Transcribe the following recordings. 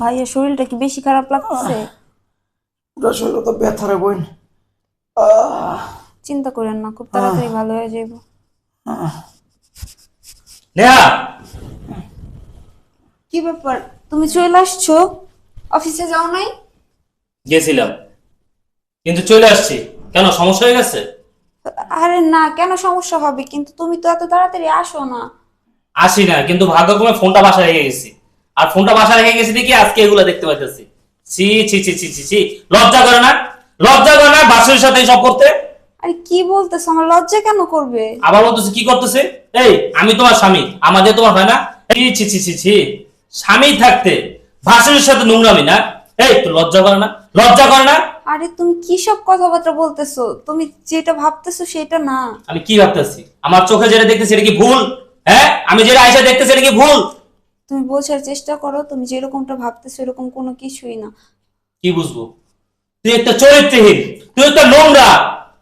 ভাইয়ের শরীরটা কি বেশি খারাপ লাগতেছে? পুরো শরীর তো ব্যথা রে বোন চিন্তা করেন না খুব তাড়াতাড়ি ভালো হয়ে যাইব। নেহা! কি ব্যাপার? তুমি চলে আসছো? অফিসে যাও নাই? গেছিলাম। কিন্তু চলে আসছি। কেন সমস্যা হয়ে গেছে? আরে না কেন সমস্যা হবে? কিন্তু তুমি তো এত তাড়াতাড়ি আসো না। আসি না কিন্তু ভাগ্যক্রমে ফোনটা বাসায় রেখে গেছি। আর ফোনটা বাসা রেখে গেছি দেখি আজকে এগুলো দেখতে পাইতেছি। ছি ছি ছি ছি ছি ছি। লজ্জা করে না? লজ্জা করে না বাসুর সাথে সব করতে? আরে কি বলতেছো? আমার লজ্জা কেন করবে? আবার বলতেছে কি করতেছে? এই আমি তোমার স্বামী আমাদের তোমার হয় না? ছি ছি ছি ছি ছি। স্বামী থাকতে ভাসুরের সাথে নোংরামি না? এই তো লজ্জা করে না? লজ্জা করে না? আরে তুমি কি সব কথাবার্তা বলতেছো? তুমি যেটা ভাবতেছো সেটা না। আমি কি ভাবতেছি? আমার চোখে যেটা দেখতেছি এটা কি ভুল? হ্যাঁ? আমি যেটা আইসা দেখতেছি এটা কি ভুল? তুমি বোঝার চেষ্টা করো তুমি যেরকমটা ভাবতেছো এরকম কোনো কিছুই না। কি বুঝব? তুই একটা চরিত্রহীন তুই একটা নোংরা।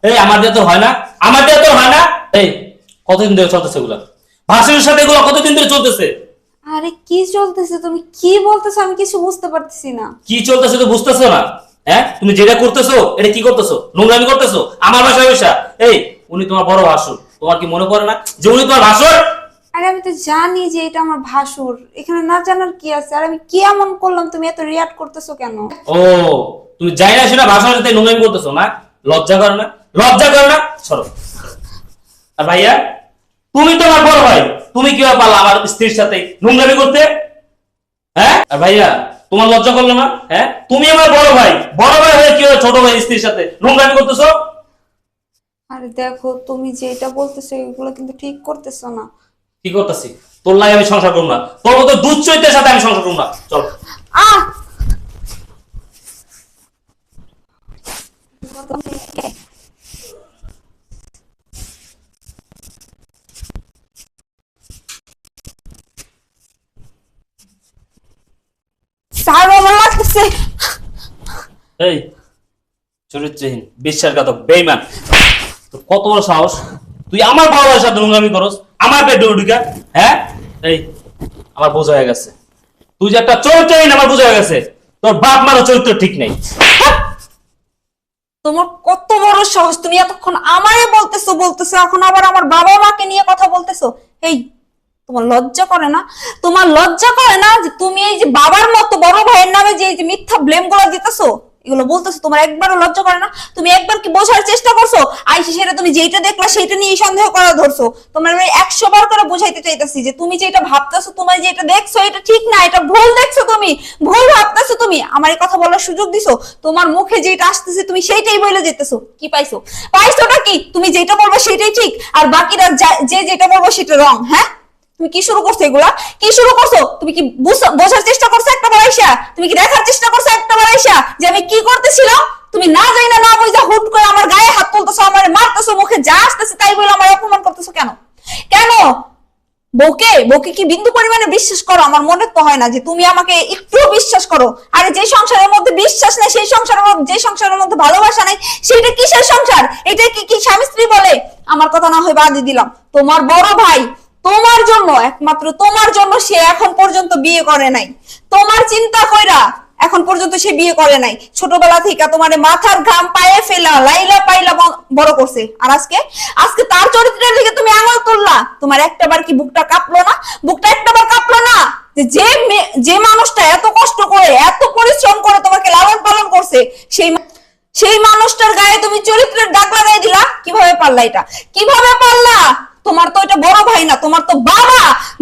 এই আমার দিয়ে তো হয় না আমার দিয়ে তো হয় না। এই কতদিন ধরে চলতেছে এগুলা? ভাসুরের সাথে এগুলো কতদিন ধরে চলতেছে? আরে কি চলতেছে? তুমি কি বলতেছো? আমি কিছু বুঝতে পারতেছি না। কি চলতেছে তো বুঝতেছো না? হ্যাঁ তুমি যেটা করতেছো এটা কি করতেছো? নোংরামি করতেছো? আমার বাসায় ভাষা এই উনি তোমার বড় ভাসুর। তোমার কি মনে পড়ে না যে উনি তোমার ভাসুর? আরে আমি তো জানি যে এটা আমার ভাসুর। এখানে না জানার কি আছে? আর আমি কি এমন করলাম? তুমি এত রিয়াক্ট করতেছো কেন? ও তুমি যাই না সেটা ভাষার সাথে নোংরামি করতেছো না লজ্জা করে না। লজ্জা করে না। সরো। আর ভাইয়া তুমি তো আমার বড় ভাই। তুমি কীভাবে পারলা আমার স্ত্রীর সাথে নোংরামি করতে? হ্যাঁ? আর ভাইয়া তোমার লজ্জা করল না? হ্যাঁ? তুমি আমার বড় ভাই। বড় ভাই হয়ে কীভাবে ছোট ভাই স্ত্রীর সাথে নোংরামি করতেছো? আরে দেখো তুমি যেটা বলতেছো এগুলো কিন্তু ঠিক করতেছো না। কি করতেছি? তোর লাগে আমি সংসার করব না। তোর মতো দুধ চৈতের সাথে আমি সংসার করব না। চল। এই চরিত্রহীন বিশ্বাসঘাতক বেইমান। কত বড় সাহস? তুই আমার ভাইয়ের সাথে নোংরামি করস। আমার পেট ঢুকা হ্যাঁ? এই, আমার বোঝা হয়ে গেছে। তুই যে একটা চরিত্রহীন আমার বোঝা হয়ে গেছে। তোর বাপ মারও চরিত্র ঠিক নেই। তোমার কত বড় সাহস, তুমি এতক্ষণ আমারে বলতেছো বলতেছো, এখন আবার আমার বাবা মাকে নিয়ে কথা বলতেছো। এই, তোমার লজ্জা করে না? তোমার লজ্জা করে না যে তুমি এই যে বাবার মতো বড় ভাইয়ের নামে যে এই যে মিথ্যা ব্লেমগুলো দিতেছো? এগুলো বলতেছো, তোমার একবারও লজ্জা করে না? তুমি একবার কি বোঝার চেষ্টা করছ? আইসি, সেটা তুমি যেটা দেখলা সেটা নিয়ে সন্দেহ করা ধরছো। তোমার আমি একশো বার করে বোঝাইতে চাইতেছি যে তুমি যেটা ভাবতেছো তোমার যেটা দেখছ, এটা ঠিক না, এটা ভুল দেখছ তুমি। ভুল ভাবতেছো তুমি। আমার এই কথা বলার সুযোগ দিছো। তোমার মুখে যেটা আসতেছে, তুমি সেইটাই বলে যেতেছো। কি পাইছো? পাইছোটা কি? তুমি যেটা বলব সেটাই ঠিক, আর বাকিরা যে যেটা বলব সেটা রং হ্যাঁ? তুমি কি শুরু করছ এগুলা? কি শুরু করছ? তুমি কি বুঝ- বোঝার চেষ্টা করছ একটা বার আইসা? তুমি কি দেখার চেষ্টা করছ একটা বার আইসা যে আমি কি করতেছিলাম? তুমি না যাই না বুঝা হুট করে আমার গায়ে হাত তুলতেছো, আমার মারতেছো, মুখে যা আসতেছে তাই বলে আমার অপমান করতেছো কেন? কেন? বউকে বউকে কি বিন্দু পরিমাণে বিশ্বাস করো? আমার মনে তো হয় না যে তুমি আমাকে একটু বিশ্বাস করো। আরে যে সংসারের মধ্যে বিশ্বাস নেই, সেই সংসারের মধ্যে যে সংসারের মধ্যে ভালোবাসা নেই সেটা কিসের সংসার? এটা কি কি স্বামী স্ত্রী বলে? আমার কথা না হয় বাদই দিলাম। তোমার বড় ভাই তোমার জন্য, একমাত্র তোমার জন্য সে এখন পর্যন্ত বিয়ে করে নাই। তোমার চিন্তা কইরা এখন পর্যন্ত সে বিয়ে করে নাই। ছোটবেলা থেকে তোমার মাথার ঘাম পায়ে ফেলা, লাইলা পাইলা বড় করছে। আর আজকে? আজকে তার চরিত্রের দিকে তুমি আঙুল তুললা। তোমার একটাবার কি বুকটা কাঁপলো না? বুকটা একটাবার কাঁপলো না? যে যে যে মানুষটা এত কষ্ট করে, এত পরিশ্রম করে তোমাকে লালন পালন করছে, সেই সেই মানুষটার গায়ে তুমি চরিত্রের দাগ লাগাই দিলা। কীভাবে পারলা এটা? কীভাবে পারলা? তোমার তো এটা বড় ভাই না, তোমার তো বাবা।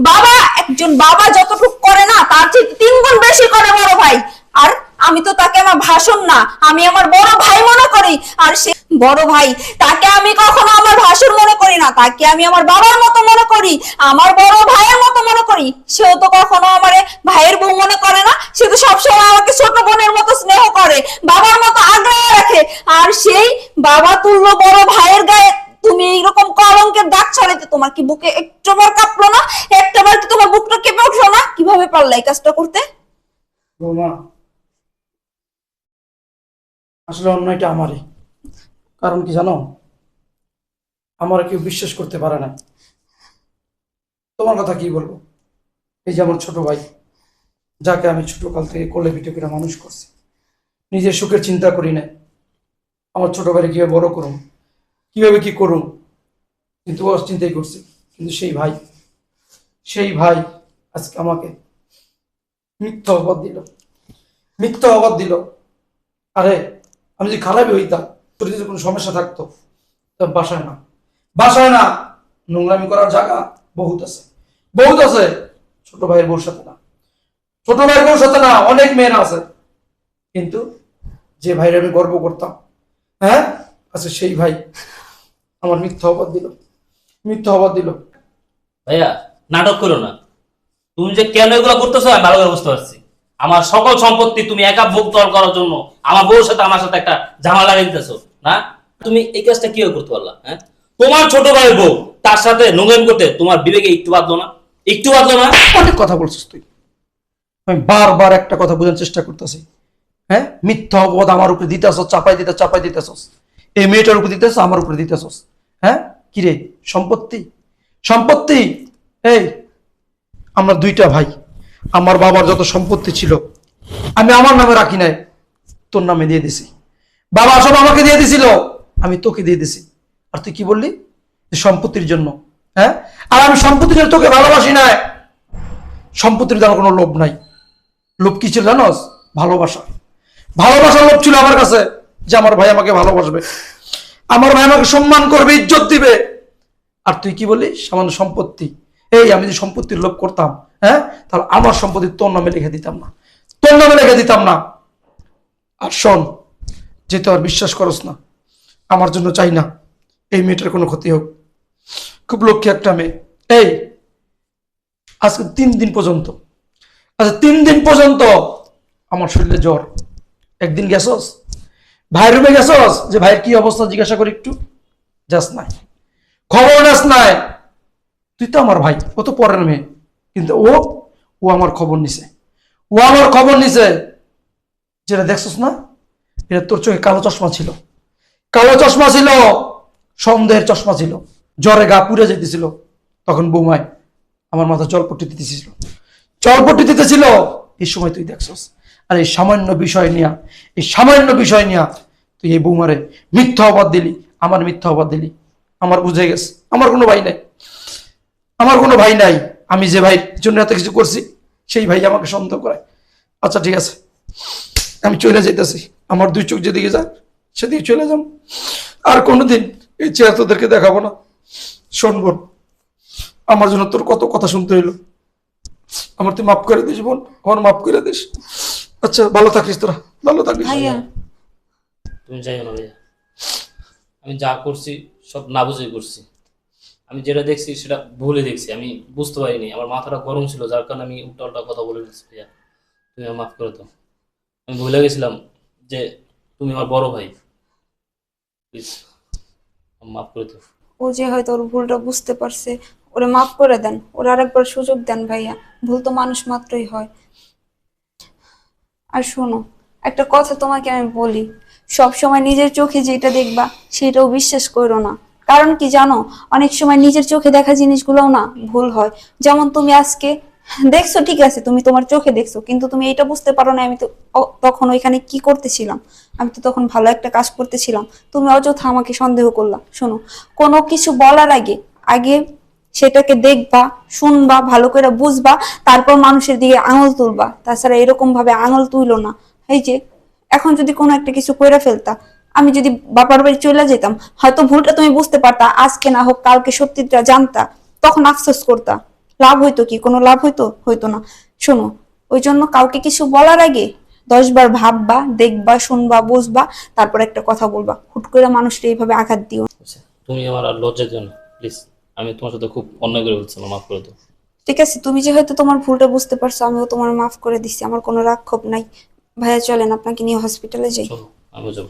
বাবা, একজন বাবা যতটুকু করে না, তার চেয়ে তিন গুণ বেশি করে বড় ভাই। আর আমি তো তাকে আমার ভাষণ না, আমি আমার বড় ভাই মনে করি। আর সে বড় ভাই, তাকে আমি কখনো আমার ভাসুর মনে করি না, তাকে আমি আমার বাবার মতো মনে করি, আমার বড় ভাইয়ের মতো মনে করি। সেও তো কখনো আমার ভাইয়ের বউ মনে করে না, সে তো সবসময় আমাকে ছোট বোনের মতো স্নেহ করে, বাবার মতো আগ্রহ রাখে। আর সেই বাবা তুল্য বড় ভাইয়ের গায়ে ছড়াইতে তোমার কি বুকে একটাবার কাঁপলো না? একটাবার কি তোমার বুকটা কেঁপে উঠল না? কীভাবে পারলা এই কাজটা করতে? বৌমা, আসলে অন্যায়টা আমারই। কারণ কি জানো? আমার কেউ বিশ্বাস করতে পারে না। তোমার কথা কি বলব? এই যে আমার ছোট ভাই, যাকে আমি ছোটকাল থেকে কোলে পিঠে করে মানুষ করছি। নিজের সুখের চিন্তা করি না আমার ছোট ভাইকে কীভাবে বড় করুম? কীভাবে কি করুম? কিন্তু ও চিন্তাই করছি কিন্তু সেই ভাই সেই ভাই আজকে আমাকে মিথ্যা অবাদ দিল। মিথ্যা অবাদ দিল। আরে, আমি যদি খারাপই হইতাম, তোর যদি কোনো সমস্যা থাকতো, তা বাসায় না। বাসায় না, নোংরামি করার জায়গা বহুত আছে। বহুত আছে, ছোট ভাইয়ের বউর সাথে না। ছোট ভাইয়ের বউর সাথে না, অনেক মেয়েরা আছে। কিন্তু যে ভাইয়ের আমি গর্ব করতাম হ্যাঁ? আচ্ছা সেই ভাই আমার মিথ্যা অবাদ দিল। মিথ্যা অবাদ দিল। ভাইয়া নাটক করো না। তুমি যে কেন এগুলো করতেছো আমি ভালো করে বুঝতে পারছি। আমার সকল সম্পত্তি তুমি একা ভোগ দল করার জন্য আমার বউর সাথে আমার সাথে একটা ঝামেলা দিতেছো না? তুমি এই কাজটা কীভাবে করতে পারলা হ্যাঁ? তোমার ছোট ভাই বউ তার সাথে নোংরাম করতে তোমার বিবেকে একটু বাঁধলো না? একটু বাঁধলো না? অনেক কথা বলছিস তুই। আমি বারবার একটা কথা বোঝার চেষ্টা করতেছি। হ্যাঁ? মিথ্যা অপবাদ আমার উপরে দিতেছ চাপাই দিতে চাপাই দিতেছস। এই মেয়েটার উপরে দিতেছ আমার উপরে দিতেছস। হ্যাঁ? কিরে, সম্পত্তি? সম্পত্তি? এই, আমরা দুইটা ভাই। আমার বাবার যত সম্পত্তি ছিল, আমি আমার নামে রাখি নাই, তোর নামে দিয়ে দিছি। বাবা সব আমাকে দিয়ে দিছিল, আমি তোকে দিয়ে দিছি। আর তুই কি বললি? সম্পত্তির জন্য হ্যাঁ? আর আমি সম্পত্তির জন্য তোকে ভালোবাসি না সম্পত্তির দ্বারা কোনো লোভ নাই। লোভ কি ছিল জানোস? ভালোবাসা। ভালোবাসার লোভ ছিল আমার কাছে, যে আমার ভাই আমাকে ভালোবাসবে। আমার ভাই আমাকে সম্মান করবে, ইজ্জত দিবে। আর তুই কি বলি সামান্য সম্পত্তি। এই, আমি যদি সম্পত্তির লোভ করতাম হ্যাঁ? তাহলে আমার সম্পত্তি তোর নামে লিখে দিতাম না। তোর নামে লিখে দিতাম না। আর শোন, যে আর বিশ্বাস করস না, আমার জন্য চাই না, এই মেয়েটার কোনো ক্ষতি হোক। খুব লক্ষ্মী একটা মেয়ে। এই, আজকে তিন দিন পর্যন্ত আচ্ছা তিন দিন পর্যন্ত আমার শরীরে জ্বর। একদিন গেছস? ভাই রুমে গেছস? যে ভাইয়ের কি অবস্থা জিজ্ঞাসা করি একটু। যাস নাই। খবর নাস নাই। তুই তো আমার ভাই, ও তো পরের মেয়ে। কিন্তু ও ও আমার খবর নিছে। ও আমার খবর নিছে। যেটা দেখছস না, এটা তোর চোখে কালো চশমা ছিল। কালো চশমা ছিল, সন্দেহের চশমা ছিল। জ্বরে গা পুড়ে যেতেছিল তখন বৌমায় আমার মাথা জলপট্টি দিতেছিল। জলপট্টি দিতেছিল। এই সময় তুই দেখছস। আর এই সামান্য বিষয় নিয়া, এই সামান্য বিষয় নিয়া তুই এই বৌমারে মিথ্যা অবাদ দিলি, আমার মিথ্যা অবাদ দিলি। আমার বুঝে গেছে, আমার কোনো ভাই নাই। আমার কোনো ভাই নাই। আমি যে ভাই জন্য এত কিছু করছি, সেই ভাই আমাকে সন্দেহ করে। আচ্ছা ঠিক আছে। আমি চলে যাইতেছি। আমার দুই চোখ যেদিকে যায় সেদিকে চলে যাম। আর কোনোদিন এই চেয়ার তোদেরকে দেখাবো না। শোন বোন, আমার জন্য তোর কত কথা শুনতে হইল। আমার তুই মাফ করে দিস বোন, আমার মাফ করে দিস। আচ্ছা ভালো থাকিস তোরা। ভালো থাকিস। তুমি যাইও না ভাইয়া আমি যা করছি, সব না বুঝেই করছি। আমি যেটা দেখছি, সেটা ভুলে দেখছি। আমি বুঝতে পারিনি। আমার মাথাটা গরম ছিল, যার কারণে আমি উল্টা কথা বলে দিচ্ছি ভাইয়া। তুমি মাফ করে দাও। আমি ভুলে গেছিলাম যে তুমি আমার বড় ভাই। প্লিজ মাফ করে দাও। ও যে হয়তো ওর ভুলটা বুঝতে পারছে, ওরে মাফ করে দেন। ওর আরেকবার সুযোগ দেন, ভাইয়া। ভুল তো মানুষ মাত্রই হয়। আর শোনো, একটা কথা তোমাকে আমি বলি। সব সময় নিজের চোখে যেটা দেখবা, সেটাও বিশ্বাস করো না। কারণ কি জানো? অনেক সময় নিজের চোখে দেখা জিনিসগুলোও না ভুল হয়। যেমন তুমি আজকে, দেখছ ঠিক আছে, তুমি তোমার চোখে দেখছ, কিন্তু তুমি এটা বুঝতে পারো না, আমি তো তখন ওইখানে কি করতেছিলাম? আমি তো তখন ভালো একটা কাজ করতেছিলাম। তুমি অযথা আমাকে সন্দেহ করলা। শোনো, কোনো কিছু বলার আগে আগে সেটাকে দেখবা, শুনবা, ভালো করে বুঝবা, তারপর মানুষের দিকে আঙুল তুলবা। তাছাড়া এরকম ভাবে আঙুল তুইলো না। এই যে এখন যদি কোনো একটা কিছু কইরা ফেলতা আমি যদি বাবার বাড়ি চলে যেতাম হয়তো ভুলটা তুমি বুঝতে পারতা আজকে না হোক কালকে সত্যিটা জানতা তখন আফসোস করতা। লাভ হইতো কি? কোনো লাভ হইতো? হইতো না। শোনো ওই জন্য কাউকে কিছু বলার আগে দশবার ভাববা দেখবা শুনবা বুঝবা তারপর একটা কথা বলবা। হুট করে মানুষটা এইভাবে আঘাত দিও। আচ্ছা তুমি আমার আর লজ্জা দিও না প্লিজ আমি তোমার সাথে খুব অন্যায় করে বলছিলাম মাফ করে দাও। ঠিক আছে তুমি যে হয়তো তোমার ভুলটা বুঝতে পারছ আমিও তোমার মাফ করে দিচ্ছি আমার কোনো রাগ ক্ষোভ নাই। ভাইয়া চলেন আপনাকে নিয়ে হসপিটালে যাই। যাব।